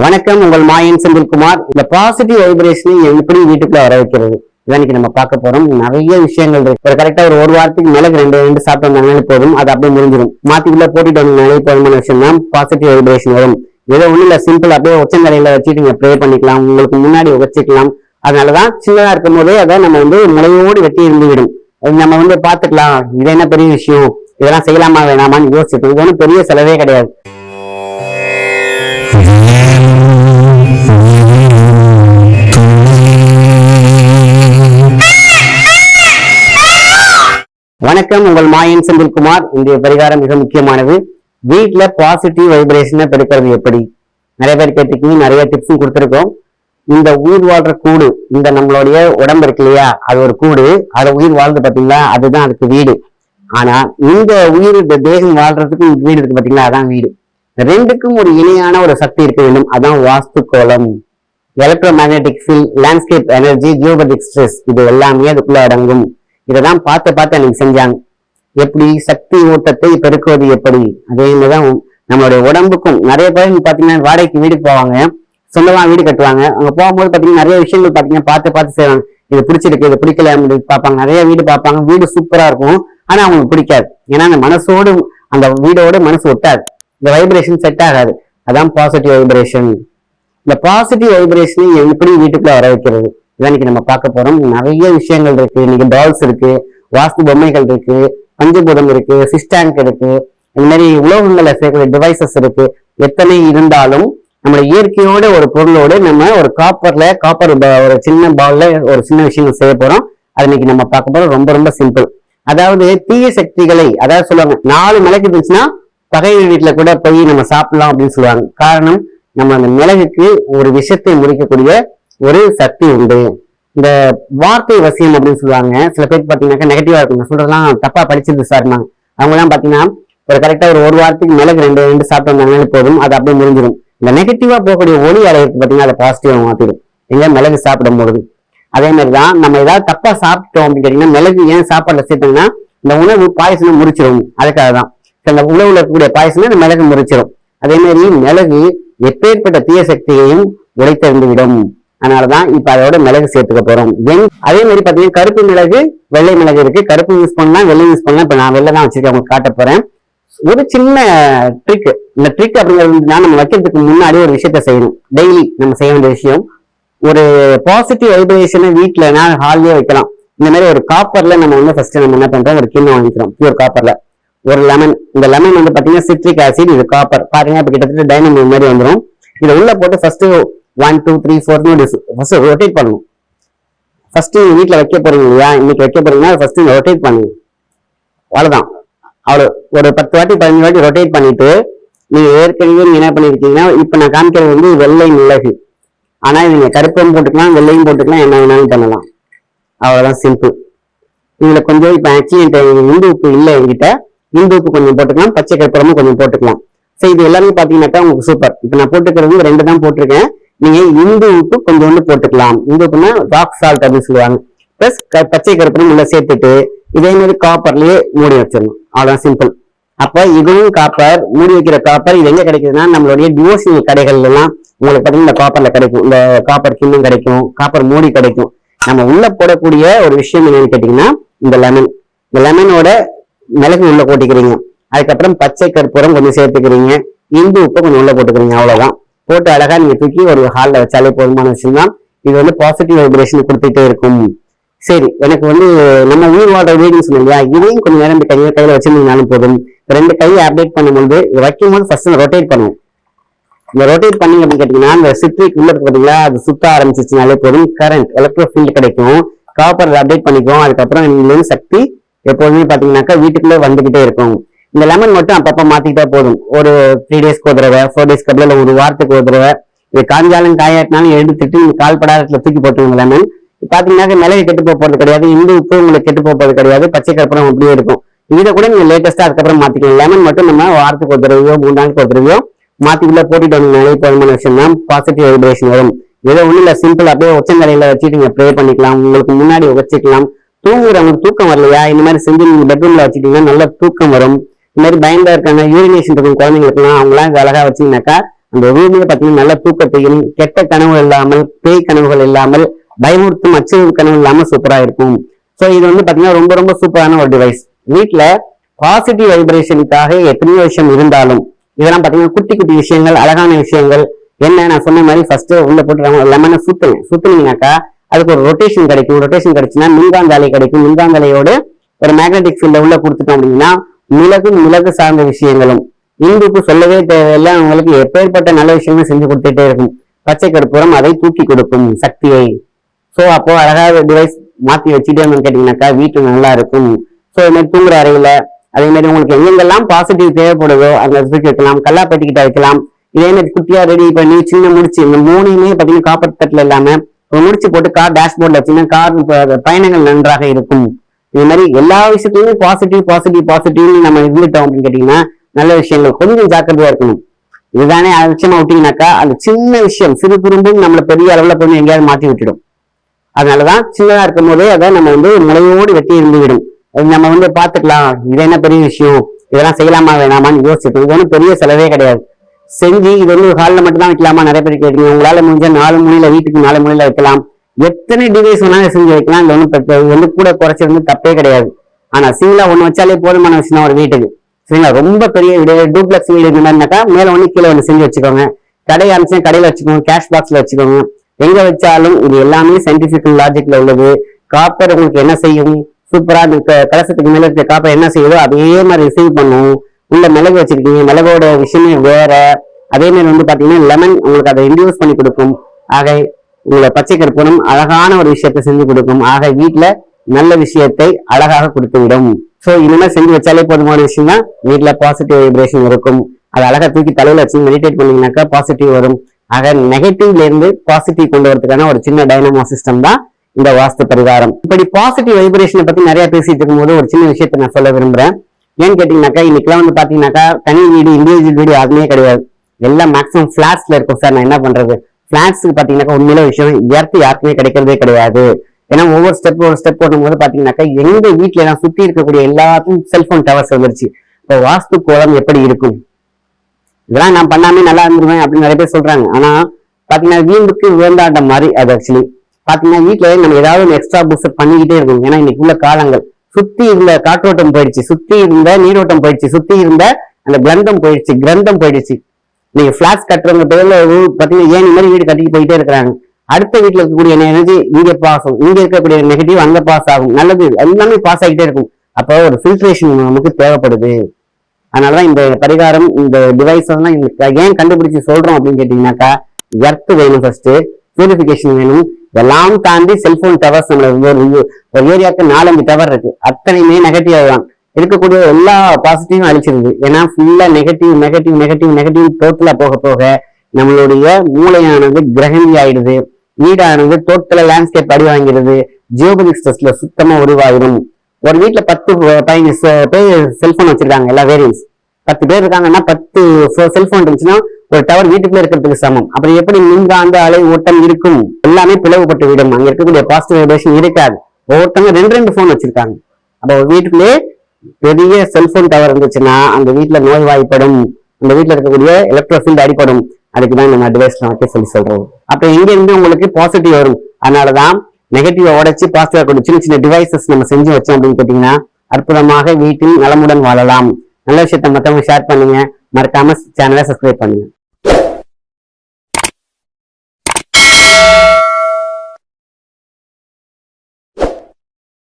வணக்கம் உங்கள் மாயன் செந்தில்குமார். இந்த பாசிட்டிவ் வைப்ரேஷனை எப்படி வீட்டுக்குள்ள வர வைக்கிறது. இன்னைக்கு நம்ம பார்க்க போறோம். நிறைய விஷயங்கள் இருக்கு. ஒரு கரெக்டா ஒரு ஒரு வாரத்துக்கு மேல ரெண்டு ரெண்டு சாப்பிட்டு வந்தாங்களே போதும். அது அப்படியே முடிஞ்சிடும் மாத்திக்குள்ள போட்டிட்டு வந்தாலே போதுமான விஷயம் தான் பாசிட்டிவ் வைப்ரேஷன் வரும். ஏதோ ஒண்ணு இல்ல சிம்பிள் அப்படியே உச்சங்கரையில வச்சுட்டு நீங்க ப்ரே பண்ணிக்கலாம். உங்களுக்கு முன்னாடி உகச்சிக்கலாம். அதனாலதான் சின்னதா இருக்கும் போதே அதை நம்ம வந்து முளையோடு வெட்டி இருந்துவிடும். அது நம்ம வந்து பாத்துக்கலாம் இது என்ன பெரிய விஷயம்? இதெல்லாம் செய்யலாமா வேணாமான்னு யோசிச்சுட்டு இது ஒன்றும் பெரிய செலவே கிடையாது. வணக்கம் உங்கள் மாயன் செந்தில்குமார். இன்றைய பரிகாரம் மிக முக்கியமானது. வீட்ல பாசிட்டிவ் வைப்ரேஷனை பெருக்கிறது எப்படி? நிறைய பேர் கேட்டுக்கிங்க நிறைய டிப்ஸும் கொடுத்துருக்கோம். இந்த உயிர் வாழ்ற கூடு இந்த நம்மளுடைய உடம்பு இருக்கு இல்லையா? அது ஒரு கூடு. அது உயிர் வாழ்ந்து பாத்தீங்களா அதுதான் அதுக்கு வீடு. ஆனா இந்த உயிர் இந்த தேகம் வாழ்றதுக்கு இந்த வீடு இருக்கு பார்த்தீங்களா? அதான் வீடு. ரெண்டுக்கும் ஒரு இணையான ஒரு சக்தி இருக்க வேண்டும். அதான் வாஸ்து கோலம் electromagnetic field landscape energy geopathic stress இது எல்லாமே அதுக்குள்ள அடங்கும். இதெல்லாம் பார்த்து பார்த்து அன்னைக்கு செஞ்சாங்க. எப்படி சக்தி ஓட்டத்தை பெருக்குவது எப்படி? அதே மாதிரிதான் நம்மளுடைய உடம்புக்கும் நிறைய பேர் பாத்தீங்கன்னா வாடகைக்கு வீடு போவாங்க. சொந்தமா வீடு கட்டுவாங்க. அங்க போகும்போது பாத்தீங்கன்னா நிறைய விஷயங்கள் பாத்தீங்கன்னா பார்த்து பார்த்து செய்வாங்க. இது பிடிச்சிருக்கு இது பிடிக்கல அப்படின்னு பார்ப்பாங்க. நிறைய வீடு பார்ப்பாங்க. வீடு சூப்பரா இருக்கும். ஆனா அவங்களுக்கு பிடிக்காது. ஏன்னா அந்த மனசோடு அந்த வீடோட மனசு ஒட்டாது. இந்த வைப்ரேஷன் செட் ஆகாது. அதான் பாசிட்டிவ் வைப்ரேஷன் இந்த பாசிட்டிவ் வைப்ரேஷனை எப்படி வீட்டுக்குள்ள வர வைக்கிறது? இன்னைக்கு நம்ம பார்க்க போறோம். நிறைய விஷயங்கள் இருக்கு. இன்னைக்கு டால்ஸ் இருக்கு. வாஸ்து பொம்மைகள் இருக்கு. பஞ்சபூதம் இருக்கு. சிஸ்டாங்க் இருக்கு. இந்த மாதிரி உலோகங்களை சேர்க்கிற டிவைசஸ் இருக்கு. எத்தனை இருந்தாலும் நம்ம இயற்கையோட ஒரு பொருளோடு நம்ம ஒரு காப்பர்ல காப்பர் ஒரு சின்ன பால்ல ஒரு சின்ன விஷயங்கள் செய்ய போறோம். அது இன்னைக்கு நம்ம பார்க்க போறோம். ரொம்ப ரொம்ப சிம்பிள் அதாவது தீய சக்திகளை அதாவது சொல்லுவாங்க நாலு மிளகு இருந்துச்சுன்னா பகை வீட்டுல கூட போய் நம்ம சாப்பிடலாம் அப்படின்னு சொல்லுவாங்க. காரணம் நம்ம அந்த மிளகுக்கு ஒரு விஷத்தை முறிக்கக்கூடிய ஒரு சக்தி உண்டு. இந்த வார்த்தை வசியம் அப்படின்னு சொல்லுவாங்க. சில பேர் பார்த்தீங்கன்னாக்கா நெகட்டிவா இருக்கும். சொல்றதெல்லாம் தப்பா படிச்சிருந்து சார்னாங்க அவங்க எல்லாம் பாத்தீங்கன்னா ஒரு கரெக்டா ஒரு ஒரு வாரத்துக்கு மிளகு ரெண்டு ரெண்டு சாப்பிட்டு வந்தாங்களே போதும். அது அப்படியே முடிஞ்சிடும் இந்த நெகட்டிவா போகக்கூடிய ஒளி அலை பாத்தீங்கன்னா அதை பாசிட்டிவா மாத்திடும் எங்க மிளகு சாப்பிடும் பொழுது அதே மாதிரி தான் நம்ம ஏதாவது தப்பா சாப்பிட்டோம் அப்படின்னு கேட்டீங்கன்னா மிளகு ஏன் சாப்பாடுல சேர்த்தோம்னா இந்த உணவு பாயசனை முறிச்சிடும் அதுக்காக தான் இந்த உணவுல இருக்கக்கூடிய பாயசனை இந்த மிளகு முறிச்சிடும் அதே மாதிரி மிளகு எப்பேற்பட்ட தீய சக்தியையும் உடைத்தெறிந்து விடும் அதனாலதான் இப்ப அதோட மிளகு சேர்த்துக்க போறோம். Then அதே மாதிரி பாத்தீங்கன்னா கருப்பு மிளகு வெள்ளை மிளகு இருக்கு. கருப்பு யூஸ் பண்ணலாம் வெள்ளை யூஸ் பண்ணலாம் இப்ப நான் வெள்ளை தான் வச்சுருக்கேன் உங்களுக்கு காட்ட போறேன். ஒரு சின்ன ட்ரிக் இந்த ட்ரிக் அப்படிங்கிறது நம்ம வைக்கிறதுக்கு முன்னாடி ஒரு விஷயத்த செய்யணும். டெய்லி நம்ம செய்ய வேண்டிய விஷயம். ஒரு பாசிட்டிவ் வைப்ரேஷனை வீட்டுல நான் ஹால்லயே வைக்கலாம். இந்த மாதிரி ஒரு காப்பர்ல நம்ம வந்து ஃபர்ஸ்ட் நம்ம என்ன பண்றோம்? ஒரு கிண்ணம் வாங்கிக்கிறோம் பியூர் காப்பர்ல ஒரு லெமன் இந்த லெமன் வந்து பாத்தீங்கன்னா சிட்ரிக் ஆசிட் இது காப்பர் பாருங்க இப்ப கிட்டத்தட்ட டைனமிக் மாதிரி வந்துடும் இதை உள்ள போட்டு first one two three four first rotate பண்ணணும் ஃபர்ஸ்ட் வீட்டில் வைக்க போறீங்க இல்லையா? இன்னைக்கு வைக்க போறீங்கன்னா ஃபர்ஸ்ட் ரொட்டேட் பண்ணுங்க. அவ்வளோதான் அவ்வளோ ஒரு பத்து வாட்டி பதினஞ்சு வாட்டி ரொட்டேட் பண்ணிட்டு நீங்க ஏற்கனவே நீங்க என்ன பண்ணிருக்கீங்கன்னா இப்ப நான் காமிக்கிறது வந்து வெள்ளை மிளகு. ஆனா நீங்கள் நீங்க கருப்பும் போட்டுக்கலாம் வெள்ளையும் போட்டுக்கலாம் என்ன வேணாலும் பண்ணலாம். அவ்வளவுதான் சிம்பிள் இதுல கொஞ்சம் இப்ப ஆக்சுவலி இந்து உப்பு இல்லை என்கிட்ட. இந்து உப்பு கொஞ்சம் போட்டுக்கலாம் பச்சை கருப்பரமும் கொஞ்சம் போட்டுக்கலாம். சரி இது எல்லாமே பாத்தீங்கன்னாக்கா உங்களுக்கு சூப்பர் இப்ப நான் போட்டுக்கிறது ரெண்டு தான் போட்டிருக்கேன். நீங்க இந்து உப்பு கொஞ்சோண்டு போட்டுக்கலாம். இந்து உப்புனா ராக் சால்ட் அப்படின்னு சொல்லுவாங்க. பிளஸ் பச்சை கருப்பூரம் உள்ள சேர்த்துட்டு இதே மாதிரி காப்பர்லயே மூடி வச்சிடணும். அவ்வளவுதான் சிம்பிள் அப்ப இதுவும் காப்பர் மூடி வைக்கிற காப்பர் இது எங்க கிடைக்குதுன்னா நம்மளுடைய டிவோஷனல் கடைகள் எல்லாம் உங்களுக்கு பாத்தீங்கன்னா இந்த காப்பர்ல கிடைக்கும். இந்த காப்பர் கிண்ணம் கிடைக்கும் காப்பர் மூடி கிடைக்கும். நம்ம உள்ள போடக்கூடிய ஒரு விஷயம் என்னன்னு கேட்டீங்கன்னா இந்த லெமன் இந்த லெமனோட மிளகு உள்ள போட்டுக்கிறீங்க. அதுக்கப்புறம் பச்சை கற்பூரம் கொஞ்சம் சேர்த்துக்கிறீங்க. இந்து உப்பு கொஞ்சம் உள்ள போட்டுக்கிறீங்க அவ்வளவுதான். போட்டு அழகா நீங்க தூக்கி ஒரு ஹாலில் வச்சாலே போதுமான விஷயம் தான் இது வந்து பாசிட்டிவ் வைப்ரேஷன் கொடுத்துட்டே இருக்கும். சரி எனக்கு வந்து நம்ம உயிர் வாழ்ற வீடுன்னு சொன்னோம் இல்லையா? இதையும் கொஞ்சம் நேரம் கையில கையில வச்சிருந்தீங்கனாலும் போதும். ரெண்டு கையை அப்டேட் பண்ணும்போது வைக்கும் போது ஃபர்ஸ்ட் ரொட்டேட் பண்ணுவோம். இந்த ரொட்டேட் பண்ணீங்க அப்படின்னு கேட்டீங்கன்னா இந்த சிட்ரிக் உள்ள இருக்கு பாத்தீங்களா? அது சுத்த ஆரம்பிச்சிச்சுனாலே போதும். கரண்ட் எலக்ட்ரோ ஃபீல்டு கிடைக்கும். காப்பர் அப்டேட் பண்ணிக்கும் அதுக்கப்புறம் சக்தி எப்போதுமே பாத்தீங்கன்னாக்கா வீட்டுக்குள்ளே வந்துகிட்டே இருக்கும். இந்த லெமன் மட்டும் அப்பப்போ மாத்திக்கிட்டா போதும். ஒரு த்ரீ டேஸ்க்கு ஒரு தடவை ஃபோர் டேஸ்க்கு அப்புறம் இல்லை ஒரு வாரத்துக்கு ஒரு தடவை. இது காஞ்சாலும் காயாட்டினாலும் எடுத்துட்டு நீங்க கால் படாரத்தில் தூக்கி போட்டுருங்க லெமன் பாத்தீங்கன்னாக்க மிளகு கெட்டு போகிறது கிடையாது இந்து உப்பு உங்களுக்கு கெட்டு போகிறது கிடையாது பச்சை கற்பூரம் அப்படியே இருக்கும். இதை கூட நீங்க லேட்டஸ்டா அதுக்கப்புறம் மாத்திக்கலாம். லெமன் மட்டும் நம்ம வாரத்துக்கு ஒரு தடவையோ மூணு நாளுக்கு ஒரு தடவையோ மாத்திக்குள்ள போட்டுட்டு வந்தீங்கனாலே போதுமான விஷயம் தான். பாசிட்டிவ் வைப்ரேஷன் வரும். ஏதோ ஒன்றும் இல்லை சிம்பிள் அப்படியே உச்சந்தலையில வச்சுட்டு நீங்க ப்ரே பண்ணிக்கலாம். உங்களுக்கு முன்னாடி வச்சுக்கலாம் தூங்குறவங்களுக்கு தூக்கம் வரலையா? இந்த மாதிரி செஞ்சு நீங்க பெட்ரூம்ல வச்சுட்டீங்கன்னா நல்ல தூக்கம் வரும். இந்த மாதிரி பயந்தா இருக்காங்க யூரினேஷன் இருக்கும் குழந்தைங்களுக்குலாம் அவங்களாம் இது அழகா வச்சீங்கன்னாக்கா அந்த ரூமில் பார்த்தீங்கன்னா நல்ல தூக்கத்தையும் கெட்ட கனவு இல்லாமல் பேய் கனவுகள் இல்லாமல் பயமுறுத்தும் அச்சு கனவு இல்லாமல் சூப்பராக இருக்கும். ஸோ இது வந்து பார்த்தீங்கன்னா ரொம்ப ரொம்ப சூப்பரான ஒரு டிவைஸ் வீட்டில் பாசிட்டிவ் வைப்ரேஷனுக்காக எத்தனையோ விஷயம் இருந்தாலும் இதெல்லாம் பார்த்தீங்கன்னா குட்டி குட்டி விஷயங்கள் அழகான விஷயங்கள் என்ன நான் சொன்ன மாதிரி ஃபர்ஸ்ட் உள்ள போட்டு லெமனை சுத்துங்க சுற்றுனீங்கன்னாக்கா அதுக்கு ஒரு ரொட்டேஷன் கிடைக்கும். ரொட்டேஷன் கிடைச்சுன்னா மின்காந்தாலை கிடைக்கும். மின்காந்தாலையோடு ஒரு மேக்னெட்டிக் ஃபீல்ட உள்ள கொடுத்துட்டோம் அப்படின்னா மிளகு மிளகு சார்ந்த விஷயங்களும். இந்துக்கு சொல்லவே தேவையில்லை. அவங்களுக்கு எப்பேற்பட்ட நல்ல விஷயங்களும் செஞ்சு கொடுத்துட்டே இருக்கும். பச்சை கற்பூரம் அதை தூக்கி கொடுக்கும் சக்தியை. சோ அப்போ அழகாக டிவைஸ் மாத்தி வச்சுட்டே இருந்தோம்னு கேட்டீங்கன்னாக்கா வீட்டு நல்லா இருக்கும். ஸோ இது மாதிரி தூங்குற அறையில அதே மாதிரி உங்களுக்கு எங்கெங்கெல்லாம் பாசிட்டிவ் தேவைப்படுதோ அங்க தூக்கி வைக்கலாம். கல்லா பெட்டிக்கிட்ட வைக்கலாம். இதே மாதிரி குட்டியா ரெடி பண்ணி சின்ன முடிச்சு இந்த மூணையுமே பார்த்தீங்கன்னா காப்பர் தட்டில் இல்லாம முடிச்சு போட்டு கார் டேஷ்போர்டில் வச்சுன்னா கார் பயணங்கள் நன்றாக இருக்கும். இது மாதிரி எல்லா விஷயத்துலயுமே பாசிட்டிவ் பாசிட்டிவ் பாசிட்டிவ்னு நம்ம இருந்துட்டோம் அப்படின்னு கேட்டீங்கன்னா நல்ல விஷயங்கள் கொஞ்சம் ஜாக்கிரதையா இருக்கணும். இதுதானே அலட்சியமா விட்டீங்கன்னாக்கா அந்த சின்ன விஷயம் சிறு குறும்பும் நம்மளை பெரிய அளவுல கொஞ்சம் எங்கேயாவது மாற்றி விட்டுடும். அதனாலதான் சின்னதா இருக்கும் போதே அதை நம்ம வந்து முளையோடு வெட்டி இருந்து விடும் அது நம்ம வந்து பாத்துக்கலாம் இது என்ன பெரிய விஷயம் இதெல்லாம் செய்யலாமா வேணாமான்னு யோசிச்சுட்டு இது ஒன்றும் பெரிய செலவே கிடையாது. செஞ்சு இது வந்து ஹாலில் மட்டும் தான் வைக்கலாமா? நிறைய பேர் கேட்டீங்க உங்களால முடிஞ்ச நாலு மணியில வீட்டுக்கு நாலு மணியில வைக்கலாம். எத்தனை டிவைஸ் வேணாலும் செஞ்சு வைக்கலாம் இல்லை ஒன்றும் பிரச்சனை வந்து கூட குறைச்சிருந்து தப்பே கிடையாது. ஆனா சிங்கிளா ஒன்று வச்சாலே போதுமான விஷயம் ஒரு வீட்டுக்கு. சரிங்களா? ரொம்ப பெரிய வீடு டூப்ளெக்ஸ் வீடு மாதிரினாக்கா மேல ஒன்று கீழே ஒன்று செஞ்சு வச்சுக்கோங்க. கடை ஆரம்பிச்சு கடையில வச்சுக்கோங்க கேஷ் பாக்ஸ்ல வச்சுக்கோங்க. எங்க வச்சாலும் இது எல்லாமே சயின்டிபிக் லாஜிக்ல உள்ளது. காப்பர் உங்களுக்கு என்ன செய்யும்? சூப்பரா அந்த கலசத்துக்கு மேல இருக்க காப்பர் என்ன செய்யுதோ அதே மாதிரி ரிசீவ் பண்ணும். உள்ள மிளகு வச்சிருக்கீங்க. மிளகோட விஷயமே வேற. அதே மாதிரி வந்து பாத்தீங்கன்னா லெமன் உங்களுக்கு அதை இன்டியூஸ் பண்ணி கொடுக்கும். ஆக உங்களை பச்சை கற்பூரம் அழகான ஒரு விஷயத்தை செஞ்சு கொடுக்கும். ஆக வீட்டுல நல்ல விஷயத்தை அழகாக கொடுத்து விடும் ஸோ இனிமே செஞ்சு வச்சாலே போதுமான விஷயம் தான் வீட்டுல பாசிட்டிவ் வைப்ரேஷன் இருக்கும். அதை அழகா தூக்கி தலையில வச்சு மெடிடேட் பண்ணீங்கன்னாக்கா பாசிட்டிவ் வரும். ஆக நெகட்டிவ்ல இருந்து பாசிட்டிவ் கொண்டு வரதுக்கான ஒரு சின்ன டைனமோ சிஸ்டம் தான் இந்த வாஸ்து பரிகாரம். இப்படி பாசிட்டிவ் வைப்ரேஷனை பத்தி நிறைய பேசிட்டு இருக்கும்போது ஒரு சின்ன விஷயத்தை நான் சொல்ல விரும்புறேன். ஏன்னு கேட்டீங்கன்னாக்கா இன்னைக்கெல்லாம் வந்து பாத்தீங்கன்னாக்கா தனி வீடு இண்டிவிஜுவல் வீடு யாருமே கிடையாது. எல்லாம் மேக்ஸிமம் பிளாட்ஸ்ல இருக்கும் சார். நான் என்ன பண்றது? பிளான்ஸுக்கு பார்த்தீங்கன்னாக்கா உண்மையில விஷயம் இயற்கை யாருக்குமே கிடைக்கிறதே கிடையாது. ஏன்னா ஒவ்வொரு ஸ்டெப் ஒரு ஸ்டெப் போடும்போது பாத்தீங்கன்னாக்கா எங்க வீட்டுல எல்லாம் சுற்றி இருக்கக்கூடிய எல்லாத்துக்கும் செல்போன் டவர்ஸ் வந்துருச்சு. இப்போ வாஸ்து கோலம் எப்படி இருக்கும்? இதெல்லாம் நான் பண்ணாமே நல்லா இருந்துருவேன் அப்படின்னு நிறைய பேர் சொல்றாங்க. ஆனா பாத்தீங்கன்னா வீம்புக்கு வேண்டாண்ட மாதிரி அது ஆக்சுவலி பாத்தீங்கன்னா வீட்டுல நம்ம ஏதாவது ஒரு எக்ஸ்ட்ரா பூஸ்டர் பண்ணிக்கிட்டே இருக்கும் ஏன்னா இன்னைக்கு உள்ள காலங்கள். சுத்தி இருந்த காற்றோட்டம் போயிடுச்சு சுத்தி இருந்த நீரோட்டம் போயிடுச்சு சுத்தி இருந்த அந்த கிரந்தம் போயிடுச்சு கிரந்தம் போயிடுச்சு. நீங்க பிளாட்ஸ் கட்டுறவங்க பேர்ல பாத்தீங்கன்னா ஏன் மாதிரி வீடு கட்டிட்டு போயிட்டே இருக்கிறாங்க. அடுத்த வீட்டுல இருக்கக்கூடிய எனர்ஜி? இங்க பாஸ் ஆகும். இங்க இருக்கக்கூடிய நெகட்டிவ் அங்க பாஸ் ஆகும். நல்லது. எல்லாமே பாஸ் ஆகிட்டே இருக்கும். அப்போ ஒரு ஃபில்ட்ரேஷன் நமக்கு தேவைப்படுது. அதனாலதான் இந்த பரிகாரம் இந்த டிவைஸ் எல்லாம் இந்த ஏன் கண்டுபிடிச்சு சொல்றோம் அப்படின்னு கேட்டீங்கன்னாக்கா எர்த் வேணும் ஃபர்ஸ்ட் பியூரிபிகேஷன் வேணும். இதெல்லாம் தாண்டி செல்போன் டவர்ஸ் நம்ம ஒரு ஏரியாவுக்கு நாலஞ்சு டவர் இருக்கு. அத்தனையுமே நெகட்டிவ் தான். இருக்கக்கூடிய எல்லா பாசிட்டிவும் அழிச்சிருது. ஏன்னா ஃபுல்லா நெகட்டிவ் நெகட்டிவ் நெகட்டிவ் நெகட்டிவ் டோட்டலா போக போக நம்மளுடைய மூளையானது கிரகணி ஆயிடுது. வீடானது டோட்டல லேண்ட்ஸ்கேப் அடி வாங்கிடுது ஜியோபதிக் ஸ்ட்ரெஸ்ல சுத்தமா உருவாகிடும் ஒரு வீட்டுல பத்து பதினஞ்சு பேர் செல்போன் வச்சிருக்காங்க எல்லா வேரியன்ஸ் பத்து பேர் இருக்காங்கன்னா பத்து செல்போன் இருந்துச்சுன்னா ஒரு டவர் வீட்டுக்குள்ளே இருக்கிறதுக்கு சமம். அப்புறம் எப்படி மின்காந்த அலை ஓட்டம் இருக்கும்? எல்லாமே பிளவுபட்டு விடும் அங்க இருக்கக்கூடிய பாசிட்டிவ் வைப்ரேஷன் இருக்காது. ஒவ்வொருத்தவங்க ரெண்டு ரெண்டு போன் வச்சிருக்காங்க. அப்போ வீட்டுக்குள்ளேயே வீட்டுக்குள்ளே பெரிய செல்போன் டவர் இருந்துச்சுன்னா அந்த வீட்டுல நோய்வாய்ப்படும். அந்த வீட்டுல இருக்கக்கூடிய எலக்ட்ரோஃபீல்ட் அடிப்படும் அதுக்கு தான் நம்ம அட்வைஸ் நமக்கு சொல்லி சொல்றோம். அப்ப இங்க இருந்து உங்களுக்கு பாசிட்டிவ் வரும். அதனாலதான் நெகட்டிவ் உடைச்சு பாசிட்டிவா கொண்டு சின்ன சின்ன டிவைசஸ் நம்ம செஞ்சு வச்சோம் அப்படின்னு கேட்டீங்கன்னா அற்புதமாக வீட்டில் நலமுடன் வாழலாம். நல்ல விஷயத்த மத்தவங்க ஷேர் பண்ணுங்க. மறக்காம சேனலை சப்ஸ்கிரைப் பண்ணுங்க.